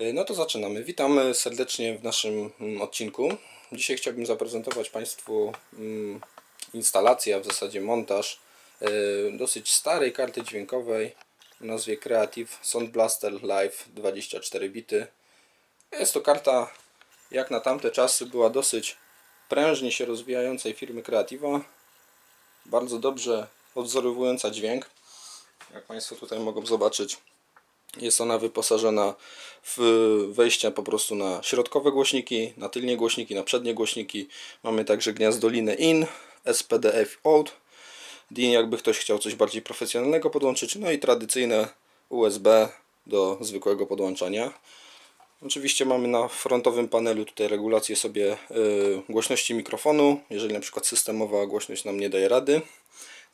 Y, No to zaczynamy. Witamy serdecznie w naszym mm, odcinku. Dzisiaj chciałbym zaprezentować Państwu mm, instalację, a w zasadzie montaż y, dosyć starej karty dźwiękowej o nazwie Creative Sound Blaster Live 24 bity. Jest to karta, jak na tamte czasy, była dosyć prężnie się rozwijającej firmy Creative'a. Bardzo dobrze odwzorowująca dźwięk. Jak Państwo tutaj mogą zobaczyć, jest ona wyposażona w wejścia po prostu na środkowe głośniki, na tylnie głośniki, na przednie głośniki. Mamy także gniazdolinę IN, SPDF out, DIN jakby ktoś chciał coś bardziej profesjonalnego podłączyć, no i tradycyjne USB do zwykłego podłączania. Oczywiście mamy na frontowym panelu tutaj regulację sobie y, głośności mikrofonu, jeżeli na przykład systemowa głośność nam nie daje rady.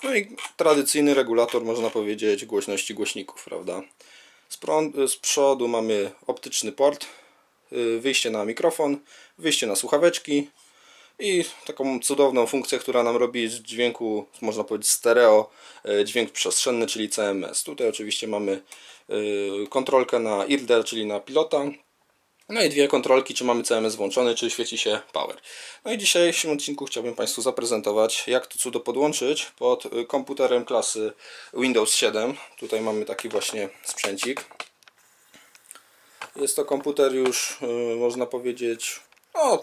No i tradycyjny regulator, można powiedzieć, głośności głośników, prawda? Z, z przodu mamy optyczny port, y, wyjście na mikrofon, wyjście na słuchaweczki i taką cudowną funkcję, która nam robi z dźwięku, można powiedzieć stereo, y, dźwięk przestrzenny, czyli CMS. Tutaj oczywiście mamy y, kontrolkę na IRDER, czyli na pilota. No i dwie kontrolki, czy mamy CMS włączony, czy świeci się power. No i w dzisiejszym odcinku chciałbym Państwu zaprezentować, jak to cudo podłączyć pod y, komputerem klasy Windows 7. Tutaj mamy taki właśnie sprzęcik. Jest to komputer już, y, można powiedzieć, no,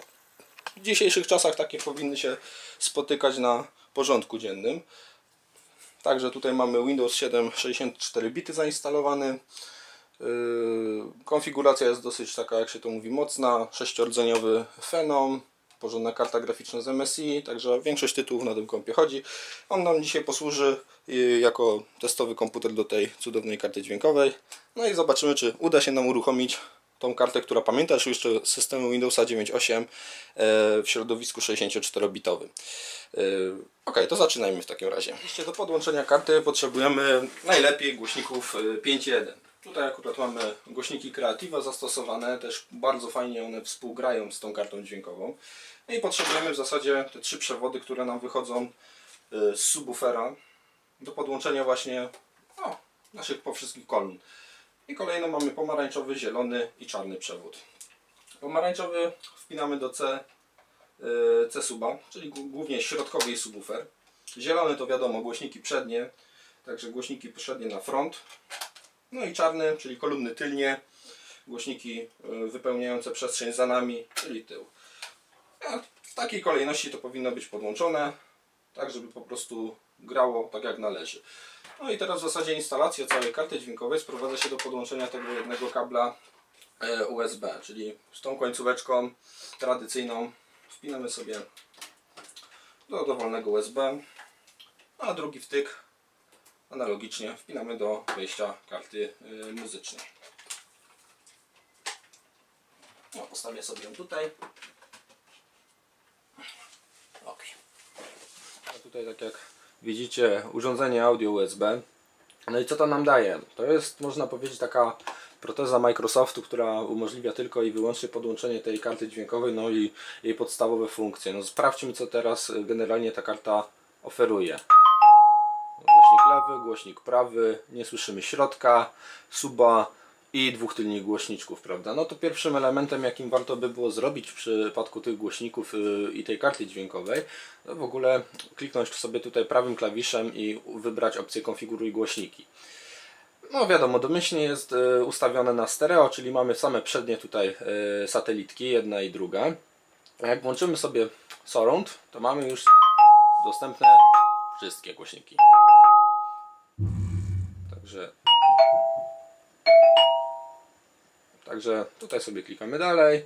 w dzisiejszych czasach takie powinny się spotykać na porządku dziennym. Także tutaj mamy Windows 7 64 bity zainstalowany. Yy, Konfiguracja jest dosyć taka, jak się to mówi, mocna. Sześciordzeniowy Phenom, porządna karta graficzna z MSI, także większość tytułów na tym kompie chodzi. On nam dzisiaj posłuży yy, jako testowy komputer do tej cudownej karty dźwiękowej. No i zobaczymy, czy uda się nam uruchomić tą kartę, która pamięta już systemu Windowsa 9.8 w środowisku 64-bitowym. Yy, Ok, to zaczynajmy w takim razie. Oczywiście do podłączenia karty potrzebujemy najlepiej głośników yy, 5.1. Tutaj akurat mamy głośniki Creativa zastosowane, też bardzo fajnie one współgrają z tą kartą dźwiękową. No i potrzebujemy w zasadzie te trzy przewody, które nam wychodzą yy, z subwoofera do podłączenia właśnie no, naszych po wszystkich kolumn. I kolejno mamy pomarańczowy, zielony i czarny przewód. Pomarańczowy wpinamy do C, yy, C suba, czyli głó- głównie środkowy subwoofer. Zielony to wiadomo głośniki przednie, także głośniki przednie na front. No i czarny, czyli kolumny tylnie, głośniki yy, wypełniające przestrzeń za nami, czyli tył. W takiej kolejności to powinno być podłączone, tak żeby po prostu grało tak jak należy. No i teraz w zasadzie instalacja całej karty dźwiękowej sprowadza się do podłączenia tego jednego kabla e, USB, czyli z tą końcóweczką tradycyjną wpinamy sobie do dowolnego USB, a drugi wtyk analogicznie wpinamy do wejścia karty y, muzycznej. No, postawię sobie ją tutaj. Ok. A tutaj tak jak widzicie urządzenie audio USB. No i co to nam daje? To jest można powiedzieć taka proteza Microsoftu, która umożliwia tylko i wyłącznie podłączenie tej karty dźwiękowej, no i jej podstawowe funkcje. No sprawdźmy co teraz y, generalnie ta karta oferuje. Lewy, głośnik prawy, nie słyszymy środka, suba i dwóch tylnych głośniczków, prawda? No to pierwszym elementem, jakim warto by było zrobić w przypadku tych głośników y, i tej karty dźwiękowej, to w ogóle kliknąć sobie tutaj prawym klawiszem i wybrać opcję konfiguruj głośniki. No wiadomo, domyślnie jest y, ustawione na stereo, czyli mamy same przednie tutaj y, satelitki, jedna i druga. A jak włączymy sobie surround, to mamy już dostępne wszystkie głośniki. Także Także tutaj sobie klikamy dalej.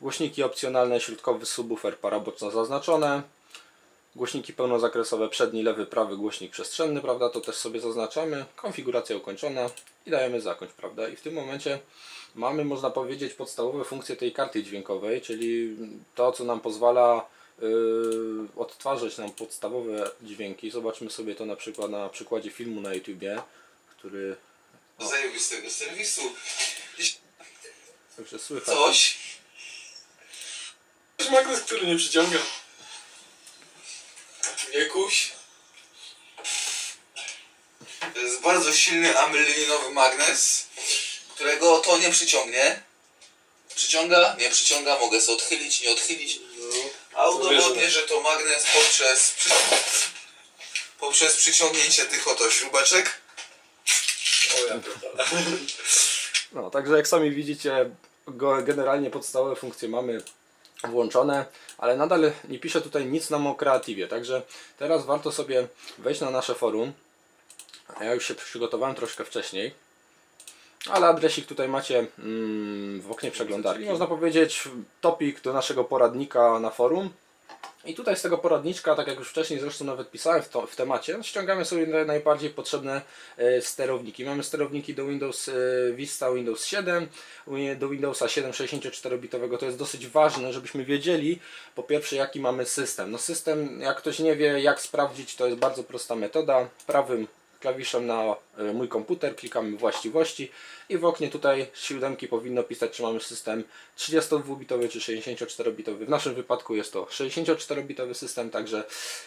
Głośniki opcjonalne, środkowy subwoofer paraboczno zaznaczone. Głośniki pełnozakresowe, przedni, lewy, prawy głośnik przestrzenny, prawda? To też sobie zaznaczamy. Konfiguracja ukończona i dajemy zakończ, prawda? I w tym momencie mamy, można powiedzieć, podstawowe funkcje tej karty dźwiękowej, czyli to, co nam pozwala yy, odtwarzać nam podstawowe dźwięki. Zobaczmy sobie to na przykład na przykładzie filmu na YouTubie, który zajebistego serwisu. Także słychać. coś. Magnes, który nie przyciąga. Wiekuś. To jest bardzo silny amelininowy magnes, którego to nie przyciągnie. Przyciąga? Nie przyciąga, mogę sobie odchylić, nie odchylić. A udowodnię, że to magnes poprzez, poprzez przyciągnięcie tych oto śrubeczek. O ja pierdolę. No, także jak sami widzicie, go- generalnie podstawowe funkcje mamy włączone, ale nadal nie pisze tutaj nic nam o kreatywie, także teraz warto sobie wejść na nasze forum. Ja już się przygotowałem troszkę wcześniej, ale adresik tutaj macie mm, w oknie przeglądarki. Można powiedzieć topik do naszego poradnika na forum. I tutaj z tego poradniczka, tak jak już wcześniej zresztą nawet pisałem w, to, w temacie, ściągamy sobie naj- najbardziej potrzebne e, sterowniki. Mamy sterowniki do Windows e, Vista, Windows 7, wi- do Windowsa 7 64-bitowego. To jest dosyć ważne, żebyśmy wiedzieli po pierwsze jaki mamy system. No system, jak ktoś nie wie jak sprawdzić, to jest bardzo prosta metoda. Prawym klawiszem na mój komputer klikamy właściwości i w oknie tutaj siódemki powinno pisać czy mamy system 32-bitowy czy 64-bitowy. W naszym wypadku jest to 64-bitowy system, także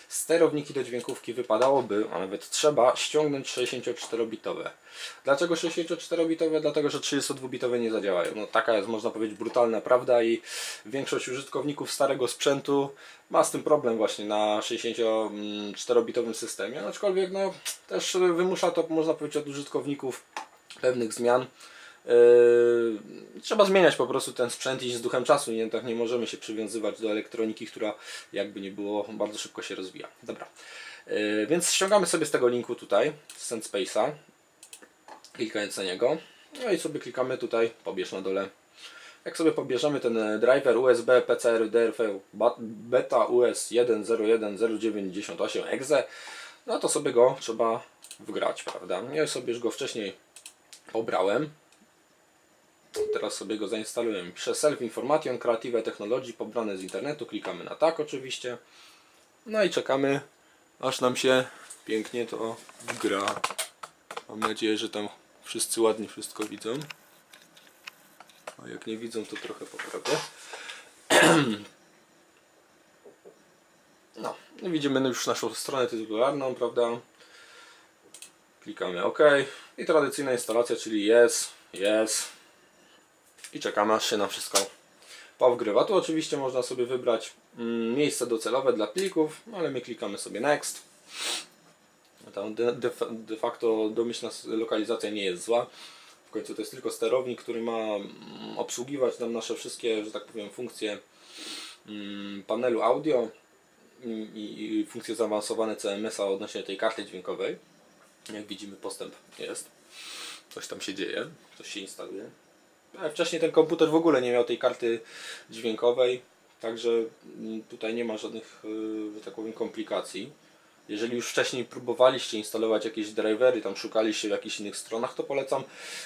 sterowniki do dźwiękówki wypadałoby, a nawet trzeba ściągnąć 64-bitowe. Dlaczego 64-bitowe? Dlatego, że 32-bitowe nie zadziałają. No, taka jest można powiedzieć brutalna prawda i większość użytkowników starego sprzętu ma z tym problem właśnie na 64-bitowym systemie, aczkolwiek no, też wymusza to można powiedzieć od użytkowników pewnych zmian. Yy, trzeba zmieniać po prostu ten sprzęt i z duchem czasu. Nie, tak nie możemy się przywiązywać do elektroniki, która jakby nie było bardzo szybko się rozwija. Dobra. Yy, więc ściągamy sobie z tego linku tutaj, z SendSpace'a, klikając na niego. No i sobie klikamy tutaj, pobierz na dole. Jak sobie pobierzemy ten e, driver USB PCR DRV Beta US 1010998 exe, no to sobie go trzeba wgrać, prawda? Ja sobie już go wcześniej pobrałem. Teraz sobie go zainstalujemy. Piszę Self Information Creative Technology pobrane z internetu. Klikamy na tak oczywiście. No i czekamy aż nam się pięknie to wgra. Mam nadzieję, że tam wszyscy ładnie wszystko widzą. A jak nie widzą, to trochę poprawię. No, widzimy już naszą stronę tytularną, prawda? Klikamy OK. I tradycyjna instalacja, czyli yes, yes. I czekamy aż się na wszystko powgrywa. Tu oczywiście można sobie wybrać mm, miejsce docelowe dla plików, ale my klikamy sobie next. Tam de, de, facto domyślna lokalizacja nie jest zła. W końcu to jest tylko sterownik, który ma mm, obsługiwać nam nasze wszystkie, że tak powiem, funkcje mm, panelu audio i funkcje zaawansowane CMS-a odnośnie tej karty dźwiękowej. Jak widzimy postęp jest. Coś tam się dzieje, coś się instaluje. Wcześniej ten komputer w ogóle nie miał tej karty dźwiękowej, także mm, tutaj nie ma żadnych, y, że tak powiem, komplikacji. Jeżeli już wcześniej próbowaliście instalować jakieś drivery, tam szukaliście w jakichś innych stronach, to polecam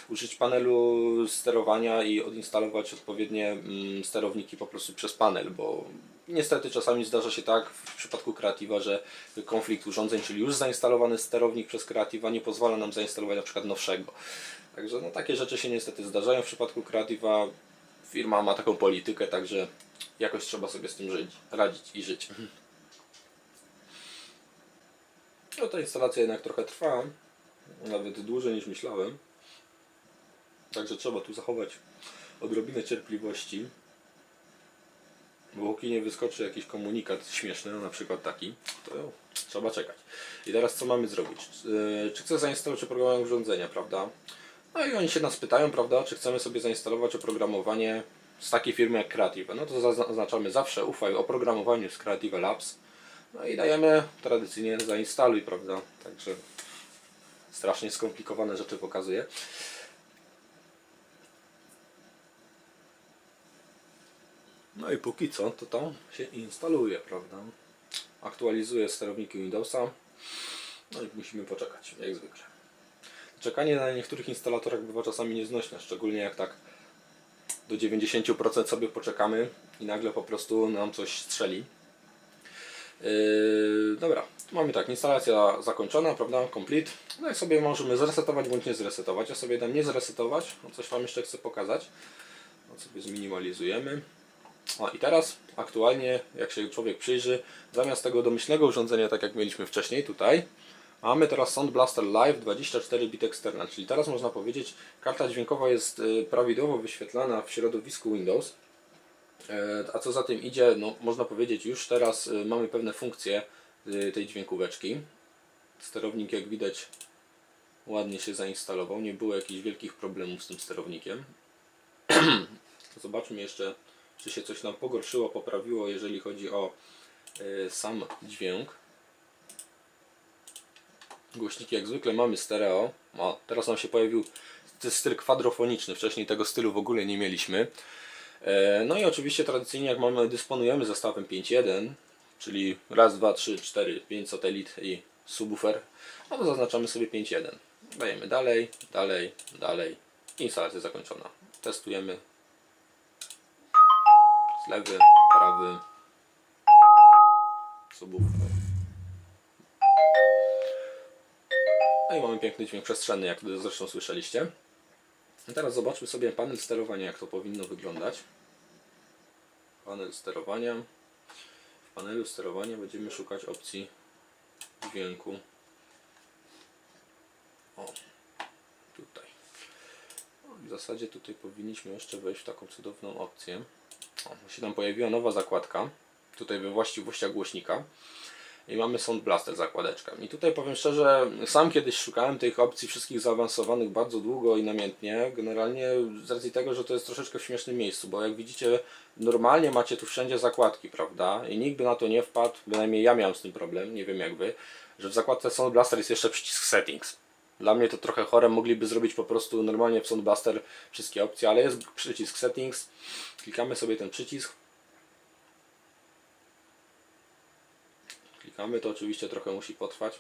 użyć panelu sterowania i odinstalować odpowiednie mm, sterowniki po prostu przez panel, bo niestety czasami zdarza się tak w przypadku Creative'a, że konflikt urządzeń, czyli już zainstalowany sterownik przez Creative'a nie pozwala nam zainstalować na przykład nowszego. Także no, takie rzeczy się niestety zdarzają w przypadku Creative'a. Firma ma taką politykę, także jakoś trzeba sobie z tym żyć, radzić i żyć. No ta instalacja jednak trochę trwa, nawet dłużej niż myślałem. Także trzeba tu zachować odrobinę cierpliwości. Bo póki nie wyskoczy jakiś komunikat śmieszny, no na przykład taki, to trzeba czekać. I teraz co mamy zrobić? Yy, Czy chcę zainstalować oprogramowanie urządzenia, prawda? No i oni się nas pytają, prawda, czy chcemy sobie zainstalować oprogramowanie z takiej firmy jak Creative. No to zazna- zaznaczamy zawsze ufaj oprogramowaniu z Creative Labs. No i dajemy tradycyjnie zainstaluj, prawda? Także strasznie skomplikowane rzeczy pokazuje. No i póki co to tam się instaluje, prawda? Aktualizuje sterowniki Windowsa. No i musimy poczekać, jak zwykle. Czekanie na niektórych instalatorach bywa czasami nieznośne, szczególnie jak tak do 90% sobie poczekamy i nagle po prostu nam coś strzeli. Yy, dobra, mamy tak, instalacja zakończona, prawda, complete. No i sobie możemy zresetować bądź nie zresetować. Ja sobie dam nie zresetować, no coś Wam jeszcze chcę pokazać. No sobie zminimalizujemy. O i teraz aktualnie, jak się człowiek przyjrzy, zamiast tego domyślnego urządzenia, tak jak mieliśmy wcześniej tutaj, Mamy teraz Sound Blaster Live 24 bit external, czyli teraz można powiedzieć, karta dźwiękowa jest y, prawidłowo wyświetlana w środowisku Windows. E, A co za tym idzie, no, można powiedzieć, już teraz y, mamy pewne funkcje y, tej dźwiękóweczki. Sterownik, jak widać, ładnie się zainstalował. Nie było jakichś wielkich problemów z tym sterownikiem. Zobaczmy jeszcze, czy się coś nam pogorszyło, poprawiło, jeżeli chodzi o y, sam dźwięk. Głośniki jak zwykle mamy stereo. O, teraz nam się pojawił st- styl kwadrofoniczny. Wcześniej tego stylu w ogóle nie mieliśmy. E, No i oczywiście tradycyjnie jak mamy, dysponujemy zestawem 5.1, czyli raz, dwa, trzy, cztery, pięć satelit i subwoofer, no to zaznaczamy sobie 5.1. Dajemy dalej, dalej, dalej. Instalacja zakończona. Testujemy. Z lewy, prawy. Subwoofer. No i mamy piękny dźwięk przestrzenny, jak zresztą słyszeliście. A teraz zobaczmy sobie panel sterowania, jak to powinno wyglądać. Panel sterowania. W panelu sterowania będziemy szukać opcji dźwięku. O, tutaj. No, w zasadzie tutaj powinniśmy jeszcze wejść w taką cudowną opcję. Się nam pojawiła nowa zakładka. Tutaj we właściwościach głośnika. I mamy Sound Blaster zakładeczkę. I tutaj powiem szczerze, sam kiedyś szukałem tych opcji wszystkich zaawansowanych bardzo długo i namiętnie. Generalnie z racji tego, że to jest troszeczkę w śmiesznym miejscu, bo jak widzicie, normalnie macie tu wszędzie zakładki, prawda? I nikt by na to nie wpadł, bynajmniej ja miałem z tym problem, nie wiem jak wy, że w zakładce Sound Blaster jest jeszcze przycisk Settings. Dla mnie to trochę chore, mogliby zrobić po prostu normalnie w Sound Blaster wszystkie opcje, ale jest przycisk Settings. Klikamy sobie ten przycisk. Klikamy, to oczywiście trochę musi potrwać.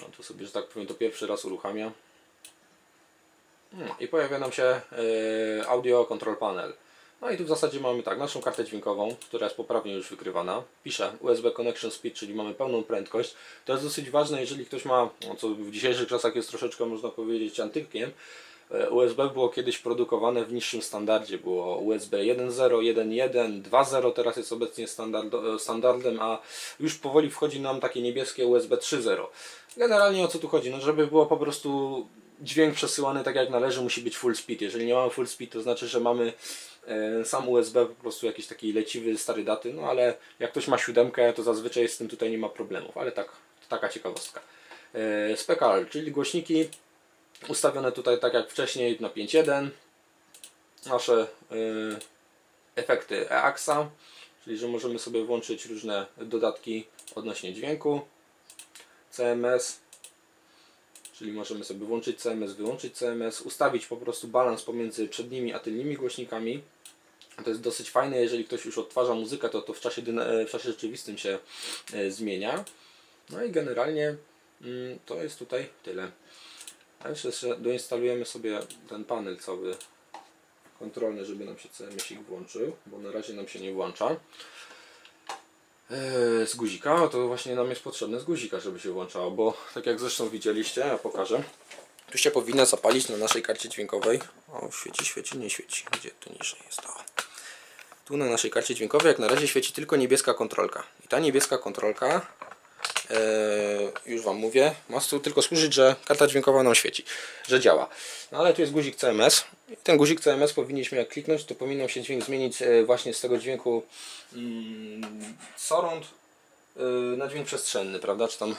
No to sobie, że tak powiem, to pierwszy raz uruchamia. Hmm, I pojawia nam się e, Audio Control Panel. No i tu w zasadzie mamy tak, naszą kartę dźwiękową, która jest poprawnie już wykrywana. Pisze USB Connection Speed, czyli mamy pełną prędkość. To jest dosyć ważne, jeżeli ktoś ma, no co w dzisiejszych czasach jest troszeczkę, można powiedzieć, antykiem. E, USB było kiedyś produkowane w niższym standardzie. Było USB 1.0, 1.1, 2.0, teraz jest obecnie standard, e, standardem, a już powoli wchodzi nam takie niebieskie USB 3.0. Generalnie o co tu chodzi? No żeby było po prostu dźwięk przesyłany tak jak należy, musi być full speed. Jeżeli nie mamy full speed, to znaczy, że mamy sam USB po prostu jakiś taki leciwy, stary daty, no ale jak ktoś ma siódemkę, to zazwyczaj z tym tutaj nie ma problemów, ale tak, taka ciekawostka. E, Spekal, czyli głośniki ustawione tutaj tak jak wcześniej na 5.1 nasze y, efekty EAXA czyli że możemy sobie włączyć różne dodatki odnośnie dźwięku CMS czyli możemy sobie włączyć CMS, wyłączyć CMS ustawić po prostu balans pomiędzy przednimi a tylnymi głośnikami to jest dosyć fajne, jeżeli ktoś już odtwarza muzykę, to to w czasie, dyna- w czasie rzeczywistym się e, zmienia. No i generalnie mm, to jest tutaj tyle. A jeszcze doinstalujemy sobie ten panel cały kontrolny, żeby nam się CMSik włączył, bo na razie nam się nie włącza. Eee, Z guzika, no to właśnie nam jest potrzebne z guzika, żeby się włączało, bo tak jak zresztą widzieliście, ja pokażę. Tu się powinna zapalić na naszej karcie dźwiękowej. O, świeci, świeci, nie świeci. Gdzie tu niżej jest to? Tu na naszej karcie dźwiękowej jak na razie świeci tylko niebieska kontrolka. I ta niebieska kontrolka e, już Wam mówię, ma tu tylko służyć, że karta dźwiękowa nam świeci, że działa. No ale tu jest guzik CMS. Ten guzik CMS powinniśmy jak kliknąć, to powinien się dźwięk zmienić e, właśnie z tego dźwięku mm, e, na dźwięk przestrzenny, prawda, czy tam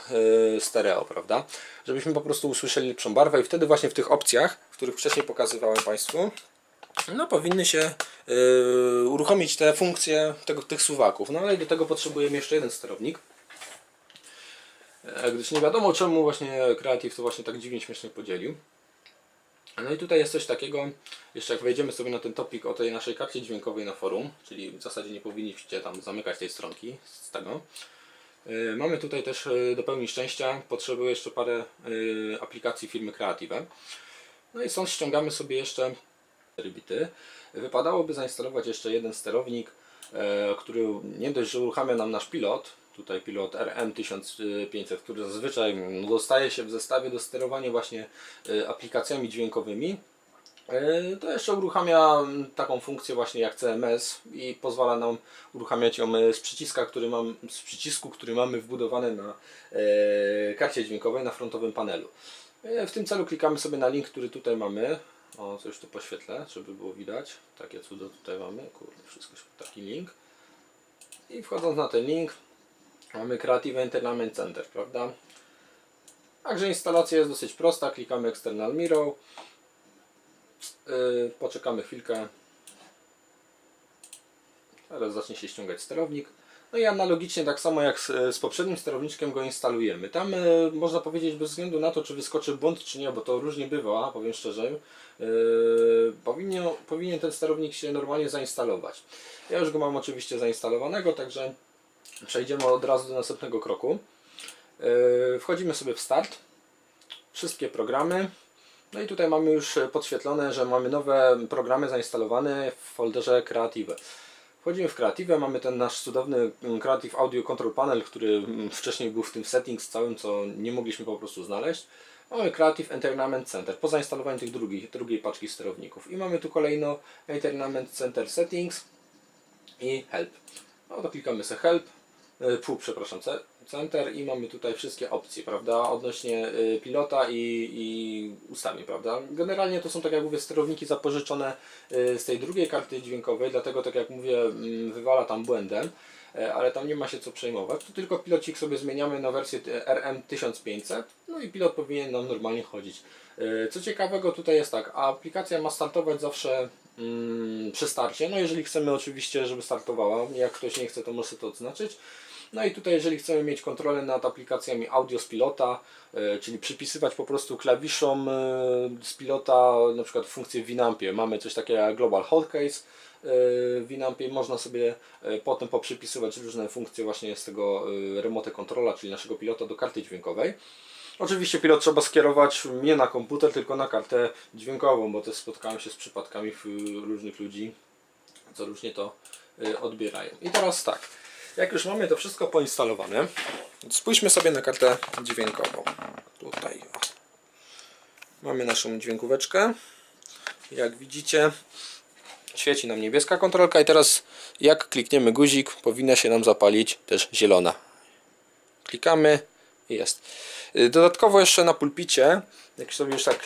stereo, prawda, żebyśmy po prostu usłyszeli lepszą barwę i wtedy właśnie w tych opcjach, których wcześniej pokazywałem Państwu, no powinny się uruchomić te funkcje tego, tych suwaków. No ale do tego potrzebujemy jeszcze jeden sterownik. E, Gdyż nie wiadomo czemu właśnie Creative to właśnie tak dziwnie śmiesznie podzielił. No i tutaj jest coś takiego, jeszcze jak wejdziemy sobie na ten topik o tej naszej karcie dźwiękowej na forum, czyli w zasadzie nie powinniście tam zamykać tej stronki z tego. Y, Mamy tutaj też y, do pełni szczęścia, potrzebuję jeszcze parę aplikacji firmy Creative. No i stąd ściągamy sobie jeszcze 4 bity. Wypadałoby zainstalować jeszcze jeden sterownik, e, który nie dość, że uruchamia nam nasz pilot, tutaj pilot RM1500, który zazwyczaj no, dostaje się w zestawie do sterowania właśnie e, aplikacjami dźwiękowymi, E, To jeszcze uruchamia taką funkcję właśnie jak CMS i pozwala nam uruchamiać ją e, z przyciska, który mam, z przycisku, który mamy wbudowany na karcie dźwiękowej na frontowym panelu. W tym celu klikamy sobie na link, który tutaj mamy. O, coś tu poświetlę, żeby było widać. Takie cudo tutaj mamy. Kurde, wszystko taki link. I wchodząc na ten link mamy Creative Entertainment Center, prawda? Także instalacja jest dosyć prosta. Klikamy External Mirror. Yy, poczekamy chwilkę. Teraz zacznie się ściągać sterownik. No i analogicznie tak samo jak z, z poprzednim sterowniczkiem go instalujemy. Tam yy, można powiedzieć bez względu na to czy wyskoczy błąd czy nie, bo to różnie bywa, powiem szczerze. Yy, powinien, powinien ten sterownik się normalnie zainstalować. Ja już go mam oczywiście zainstalowanego, także przejdziemy od razu do następnego kroku. Yy, wchodzimy sobie w start. Wszystkie programy. No i tutaj mamy już podświetlone, że mamy nowe programy zainstalowane w folderze Creative. Wchodzimy w Creative, mamy ten nasz cudowny Creative Audio Control Panel, który wcześniej był w tym settings całym, co nie mogliśmy po prostu znaleźć. Mamy Creative Entertainment Center po zainstalowaniu tych drugich, drugiej paczki sterowników. I mamy tu kolejno Entertainment Center Settings i Help. No to klikamy sobie Help, e, pół, przepraszam, ce- Center i mamy tutaj wszystkie opcje, prawda, odnośnie y, pilota i, i prawda. Generalnie to są, tak jak mówię, sterowniki zapożyczone y, z tej drugiej karty dźwiękowej, dlatego, tak jak mówię, mm, wywala tam błędem, e, ale tam nie ma się co przejmować. Tu tylko pilocik sobie zmieniamy na wersję e, RM1500, no i pilot powinien nam normalnie chodzić. E, Co ciekawego tutaj jest tak, aplikacja ma startować zawsze przy starcie, no jeżeli chcemy oczywiście, żeby startowała, jak ktoś nie chce, to może to odznaczyć. No i tutaj jeżeli chcemy mieć kontrolę nad aplikacjami audio z pilota, e, czyli przypisywać po prostu klawiszom e, z pilota na przykład funkcję w Winampie, mamy coś takiego jak Global Holdcase e, w Winampie, można sobie potem poprzypisywać różne funkcje właśnie z tego remote controla, czyli naszego pilota do karty dźwiękowej. Oczywiście pilot trzeba skierować nie na komputer, tylko na kartę dźwiękową, bo też spotkałem się z przypadkami różnych ludzi, co różnie to y, odbierają. I teraz tak, jak już mamy to wszystko poinstalowane, spójrzmy sobie na kartę dźwiękową. Tutaj mamy naszą dźwiękóweczkę. Jak widzicie, świeci nam niebieska kontrolka i teraz jak klikniemy guzik, powinna się nam zapalić też zielona. Klikamy i jest. Y, Dodatkowo jeszcze na pulpicie, jak sobie już tak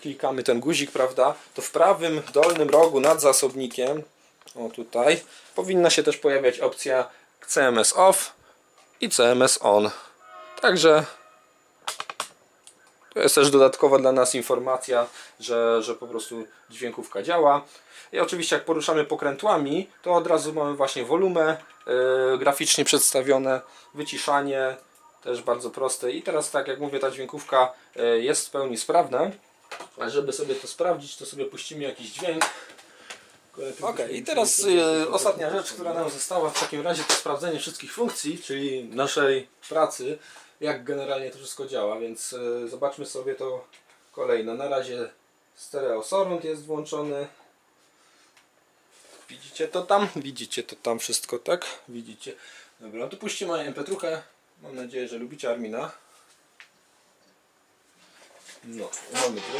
klikamy ten guzik, prawda, to w prawym dolnym rogu nad zasobnikiem, o tutaj, powinna się też pojawiać opcja CMS off i CMS on. Także to jest też dodatkowa dla nas informacja, że, że po prostu dźwiękówka działa. I oczywiście jak poruszamy pokrętłami, to od razu mamy właśnie wolumę yy, graficznie przedstawione, wyciszanie, też bardzo proste. I teraz tak jak mówię, ta dźwiękówka yy, jest w pełni sprawna. A żeby sobie to sprawdzić, to sobie puścimy jakiś dźwięk. Ok, i teraz e, ostatnia rzecz, która nam została w takim razie to sprawdzenie wszystkich funkcji, czyli naszej pracy, jak generalnie to wszystko działa, więc e, zobaczmy sobie to kolejno. Na razie stereo surround jest włączony. Widzicie to tam? Widzicie to tam wszystko, tak? Widzicie. Dobra, no to puścimy MP3. Mam nadzieję, że lubicie Armina. No, mamy tu.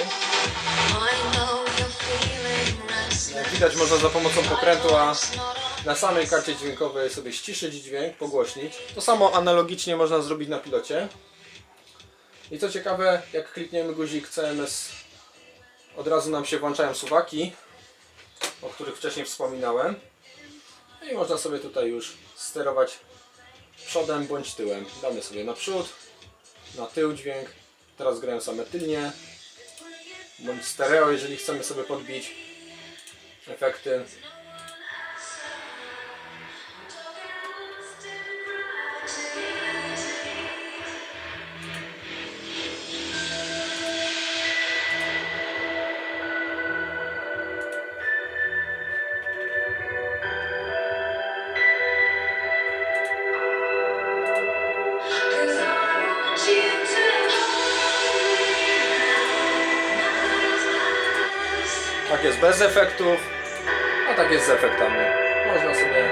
Jak widać można za pomocą pokrętła na samej karcie dźwiękowej sobie ściszyć dźwięk, pogłośnić. To samo analogicznie można zrobić na pilocie. I co ciekawe, jak klikniemy guzik CMS, od razu nam się włączają suwaki, o których wcześniej wspominałem. No I można sobie tutaj już sterować przodem bądź tyłem. Damy sobie na przód, na tył dźwięk. Teraz grają same tylnie. Bądź stereo, jeżeli chcemy sobie podbić efekty. Bez efektów, a tak jest z efektami. Można sobie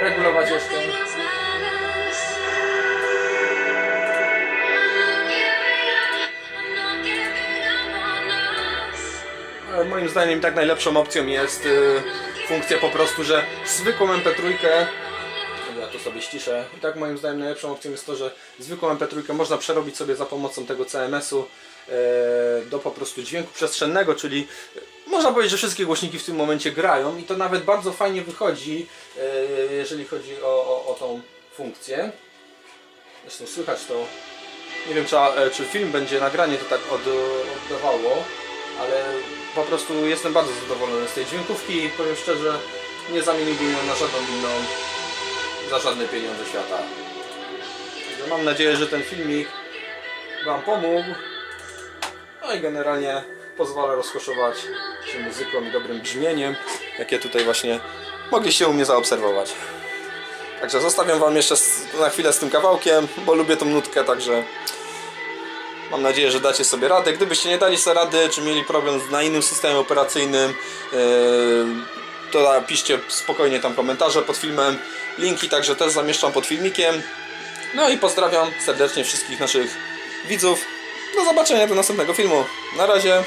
regulować jeszcze. Moim zdaniem tak najlepszą opcją jest y, funkcja po prostu, że zwykłą MP3 ja to sobie ściszę. I tak moim zdaniem najlepszą opcją jest to, że zwykłą MP3 można przerobić sobie za pomocą tego CMS-u e, do po prostu dźwięku przestrzennego, czyli można powiedzieć, że wszystkie głośniki w tym momencie grają i to nawet bardzo fajnie wychodzi, e, jeżeli chodzi o, o, o tą funkcję. Zresztą słychać to. Nie wiem, czy, e, czy film będzie nagranie to tak od, oddawało, ale po prostu jestem bardzo zadowolony z tej dźwiękówki i powiem szczerze, nie zamieniłbym ją na żadną inną za żadne pieniądze świata. Także mam nadzieję, że ten filmik Wam pomógł. No i generalnie pozwala rozkoszować się muzyką i dobrym brzmieniem, jakie tutaj właśnie mogliście u mnie zaobserwować. Także zostawiam Wam jeszcze na chwilę z tym kawałkiem, bo lubię tą nutkę, także mam nadzieję, że dacie sobie radę. Gdybyście nie dali sobie rady, czy mieli problem na innym systemie operacyjnym, yy, to napiszcie spokojnie tam komentarze pod filmem. Linki także też zamieszczam pod filmikiem. No i pozdrawiam serdecznie wszystkich naszych widzów. Do zobaczenia do następnego filmu. Na razie.